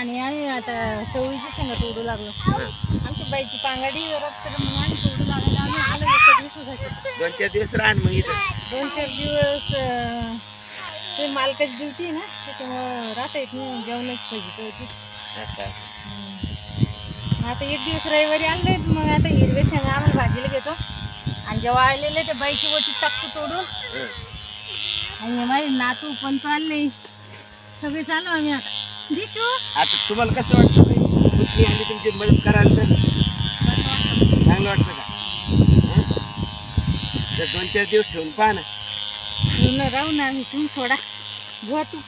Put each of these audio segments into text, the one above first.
आणि आम्ही आता चवळीची शेंगा तोडू लागलो. आमची बाईची पांगाडी मग आम्ही तोडू लागलो. आम्ही आलो एका दिवसासाठी दोन चार दिवस राहण मग इथं. दोन चार दिवस अं, ते मालकाची ड्युटी आहे ना त्याच्यामुळं राहता येत नाही जेवणच पाहिजे होती असं आता एक दिवस रविवारी आणले मग आता हिरवे शेंगा आम्हाला भाजीला घेतो. आणि जेव्हा आलेले ते बाईची वटी टाकतो तोडून. हं. आणि माझे नातू पण चालले. सगळे चालू आम्ही आता. दिशू? आता तुम्हाला कसं वाटतं? कुठली आली तुमची मदत कराल तर? चांगलं वाटतं का? हं? तर दोन चार दिवस ठेवून पहा ना. पूर्ण राहू ना आम्ही तुम्ही सोडा. बुवा तू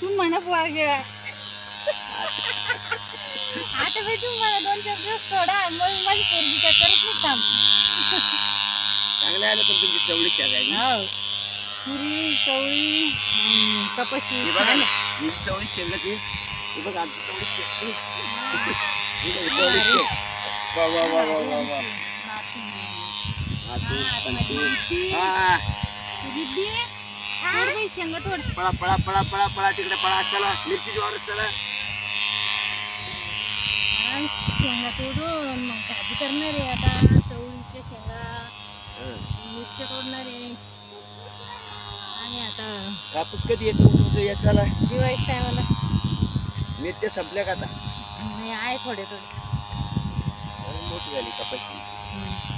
तू म्हणा बुवा गे आता बाई तू मला दोन चार दिवस सोडा. मग माझी पोरगी काय करत नाही काम. चांगलं आलं पण तुमची चवळी शेगायची हो. पुरी चवळी हम्म, कपाशी हे बघा ना. ही चवळी शेंगाची हे बघा आमची चवळी शेंग चवळी शेंग वा वा पळा पळा पळा पळा पळा तिकडे पळा चला. मिरची वावरत चला. शेंगा तोडून मग भाजी करणार आहे आता. चवळीच्या शेंगा. मिरच्या तोडणार आहे. आता कापूस कधी येतो? तुमचं याच्याला दिवाळी टायमाला मिरच्या संपल्या का आता? नाही आहे थोडे थोडे. मोठी झाली कपाशी